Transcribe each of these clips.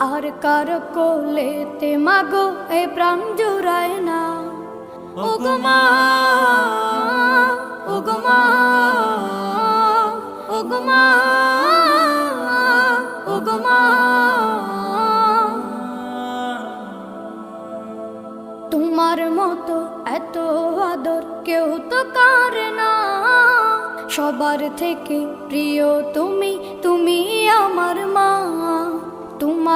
আর কার কোলেতে মাগো এ প্রাণ জুড়ায় না? ওগমা ওগমা ওগমা ওগমা তোমার মতো এত আদর কেউ তো কারে না। সবার থেকে প্রিয় তুমি তুমি আমার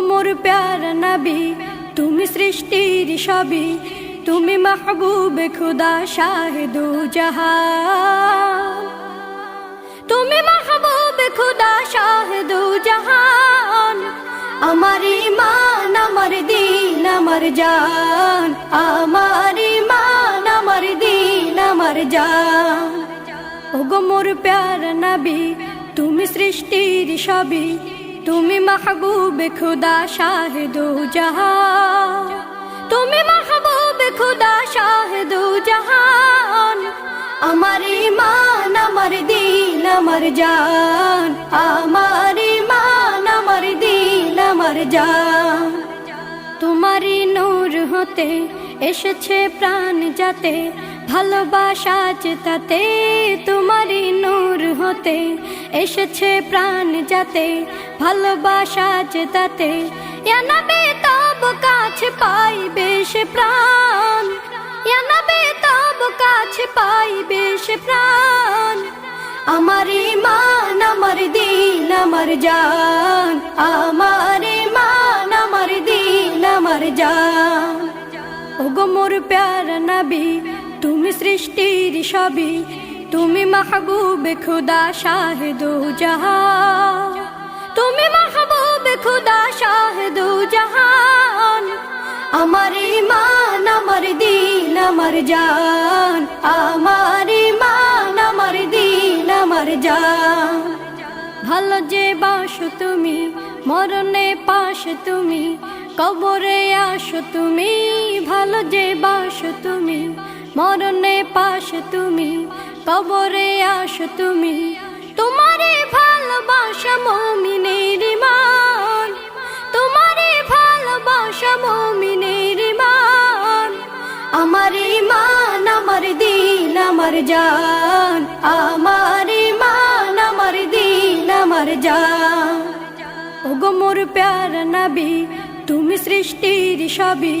মোর প্যার নবী, তুমি সৃষ্টির সবই তুমি মাহবুব খুদা শাহিদু জাহান। তুমি মাহবুব খুদা শাহিদু জাহান। আমার ইমান, আমার দিন, আমার জান। আমার ইমান, আমার দিন, আমার জান। ওগো মোর প্যার নবী, তুমি সৃষ্টির সবই তুমি মাহবুব খুদা শাহিদু জাহান। তুমি মাহবুব খুদা শাহিদু জাহান। আমার ইমান আমার দিন আমার জান। আমার ইমান আমার দিন আমার জান। তোমারই নূর হতে এসেছে প্রাণ যাতে। ভালোবাসা চেতাতে তোমারই নূর হতে এসেছে প্রাণ যাতে। ভালোবাসা জানাবে তব কাছে পাইবে সে প্রাণ। জানাবে তব কাছে পাইবে সে প্রাণ। আমার ইমান, আমার দিন, আমার জান। আমার ইমান, আমার দিন, আমার জান। ওগো মোর প্যার নবী তুমি সৃষ্টির সবই, তুমি মাহবুব খুদা শাহিদু তুমি মাহবুব খুদা শাহিদু জাহান। আমার ইমান আমার দিন, আমার জান। আমার ইমান আমার দিন, আমার জান। ভালো যে বাসো তুমি, মরণে পাশ তুমি, কবরে আসো তুমি। ভালো যে বাসো তুমি মরণে পাশ তুমি, কবরে আসো তুমি। তোমারে ভালোবাসা মমিনের মান তোমারে ভালোবাসা মমিনের মান আমার ইমান, আমার দিন, আমার জান। আমার ইমান, আমার দিন, আমার জান। ওগো মোর প্যার নবী, তুমি সৃষ্টির সবই।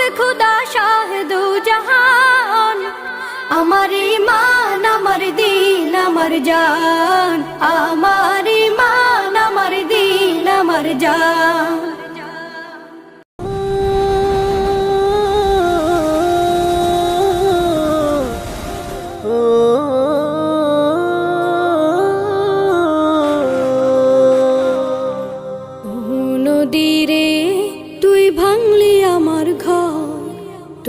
মাহবুব খুদা শাহেদু জাহান। আমার ইমান আমার দিন, আমার জান। আমার ইমান আমার দিন, আমার জান।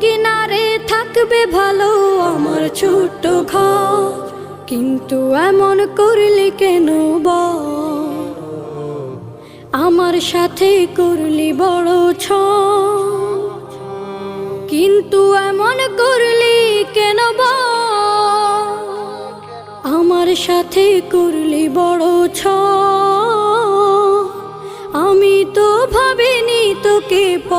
কিনারে থাকবে ভালো আমার ছোট্ট ঘর। কিন্তু এমন করলি কেন বল আমার সাথে করলি বড় ছ কিন্তু এমন করলি কেন বল? আমার সাথে করলি বড় ছ আমি তো ভাবিনি তোকে প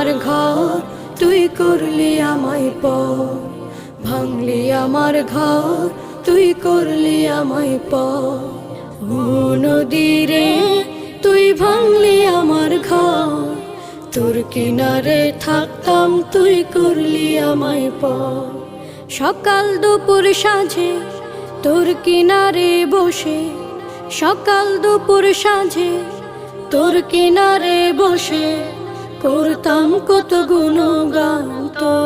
আমার ঘর, তুই করলি আমায় প ভাঙলি আমার ঘর, তুই করলি আমায় প ও নদীরে, তুই ভাঙলি আমার ঘর। তোর কিনারে থাকতাম, তুই করলি আমায় প সকাল দুপুর সাঁঝে, তোর কিনারে বসে। সকাল দুপুর সাঁঝে, তোর কিনারে বসে। করতাম কত গুণগান তো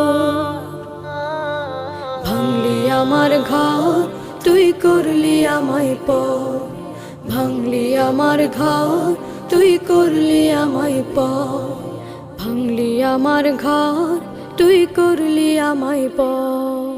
ভাঙলি আমার ঘর, তুই করলি আমায় প ভাঙলি আমার ঘর, তুই করলি আমায় প ভাঙলি আমার ঘর, তুই করলি আমায় পর।